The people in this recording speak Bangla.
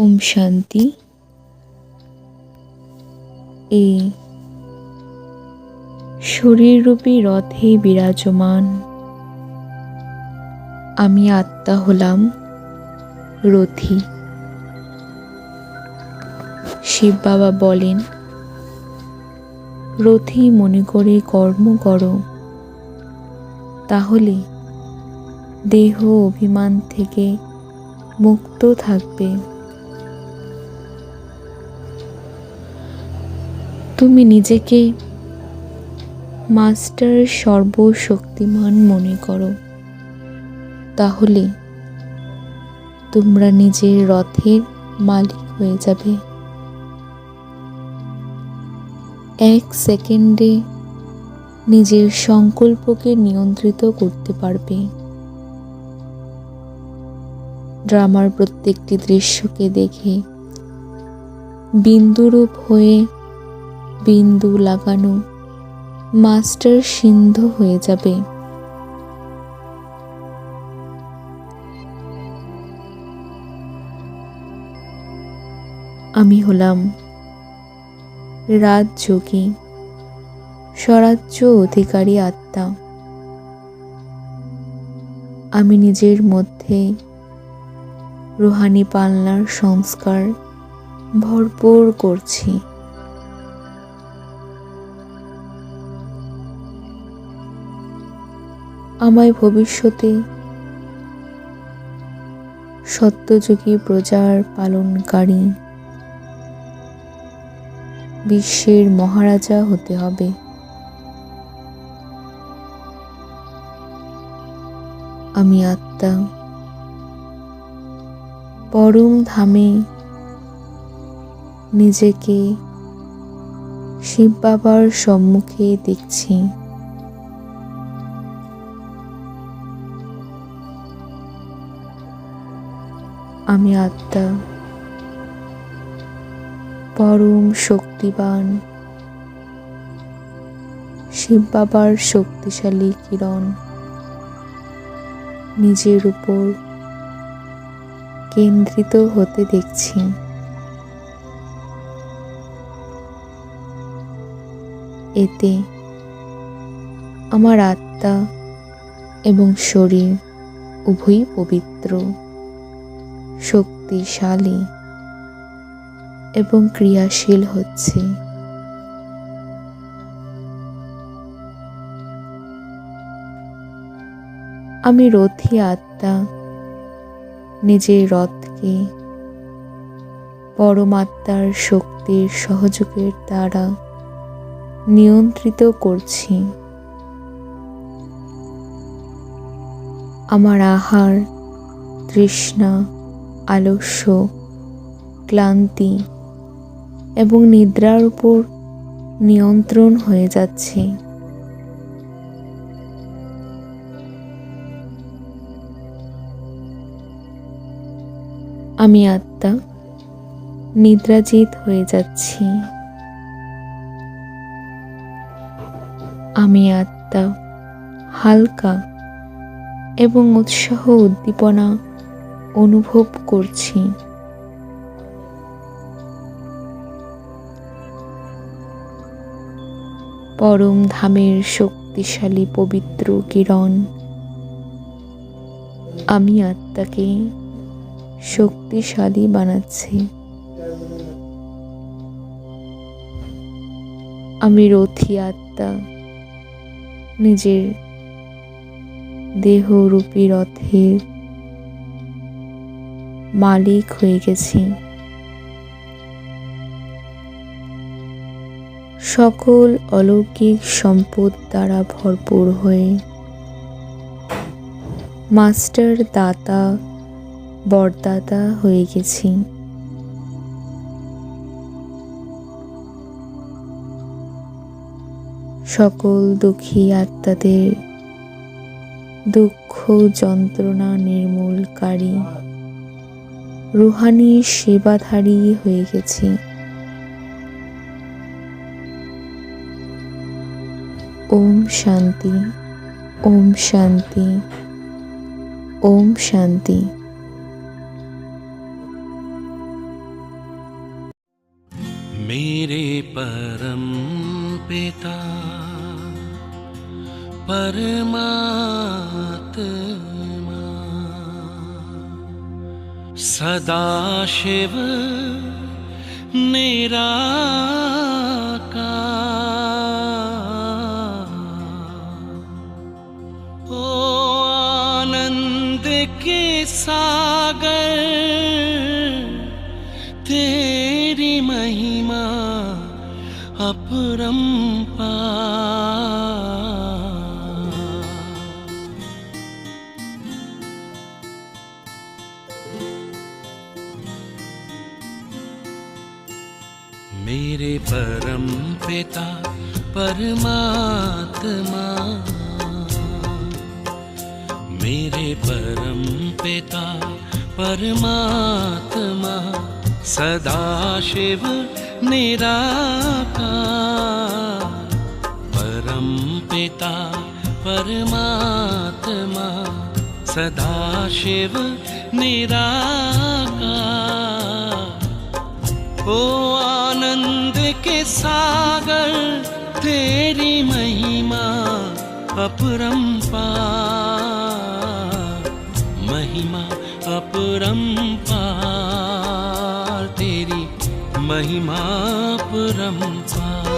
ওম শান্তি। এই শরীররূপী রথে বিরাজমান। আমি আত্মা হলাম রথি। শিব বাবা বলেন, রথি মনে করে কর্ম করো। তাহলে দেহ অভিমান থেকে মুক্ত থাকবে। তুমি নিজেকে মাস্টার সর্বশক্তিমান মনে করো। তাহলে তোমরা নিজের রথের মালিক হয়ে যাবে। এক সেকেন্ডে নিজের সংকল্পকে নিয়ন্ত্রিত করতে পারবে। ড্রামার প্রত্যেকটি দৃশ্যকে দেখে বিন্দুরূপ হয়ে বিন্দু লাগানো। মাস্টার সিন্ধু হয়ে যাবে। আমি হলাম রাজযোগী, স্বরাজ্য অধিকারী আত্মা। আমি নিজের মধ্যে রুহানি পালনার সংস্কার ভরপুর করছি। আমায় ভবিষ্যতে সত্যযুগী প্রজার পালনকারী বিশ্বের মহারাজা হতে হবে। আমি আত্মা। পরম ধামে নিজেকে শিব বাবার সম্মুখে দেখছি। আমি আত্মা। পরম শক্তিবান। শিব বাবার শক্তিশালী কিরণ। নিজের উপর কেন্দ্রিত হতে দেখছি। এতে আমার আত্মা এবং শরীর উভয়ই পবিত্র। শক্তিশালী এবং ক্রিয়াশীল হচ্ছে। আমি রথি আত্মা, নিজের রথকে পরমাত্মার শক্তির সহযোগের দ্বারা নিয়ন্ত্রিত করছি। আমার আহার, তৃষ্ণা আলস্য, ক্লান্তি এবং নিদ্রার উপর নিয়ন্ত্রণ হয়ে যাচ্ছে। আমি আত্মা, নিদ্রাজিত হয়ে যাচ্ছি। আমি আত্মা, হালকা এবং উৎসাহ উদ্দীপনা অনুভব করছি। পরম ধামের শক্তিশালী পবিত্র কিরণ। আমি আত্মাকে শক্তিশালী বানাচ্ছি। আমি রথি আত্মা। নিজের দেহরূপী রথের মালিক হয়ে গেছি। সকল অলৌকিক সম্পদ দ্বারা ভরপুর হয়ে মাস্টার দাতা, বরদাতা হয়ে গেছি। সকল দুঃখী আত্মাদের দুঃখ যন্ত্রণা নির্মূলকারী রুহানি সেবাধারী হয়ে গেছি ওম শান্তি ওম শান্তি ওম শান্তি मेरे परम पिता परमात्मा सदा शिव निराकार ओ आनंद के सागर तेरी महिमा अपरंपार मेरे परम पिता, परमात्मा। मेरे परम पिता, परमात्मा। सदा शिव निराकार। परम पिता, परमात्मा। सदा शिव निराकार। ओ आनंद के सागर तेरी महिमा अपरंपार महिमा अपरंपार तेरी महिमा अपरंपार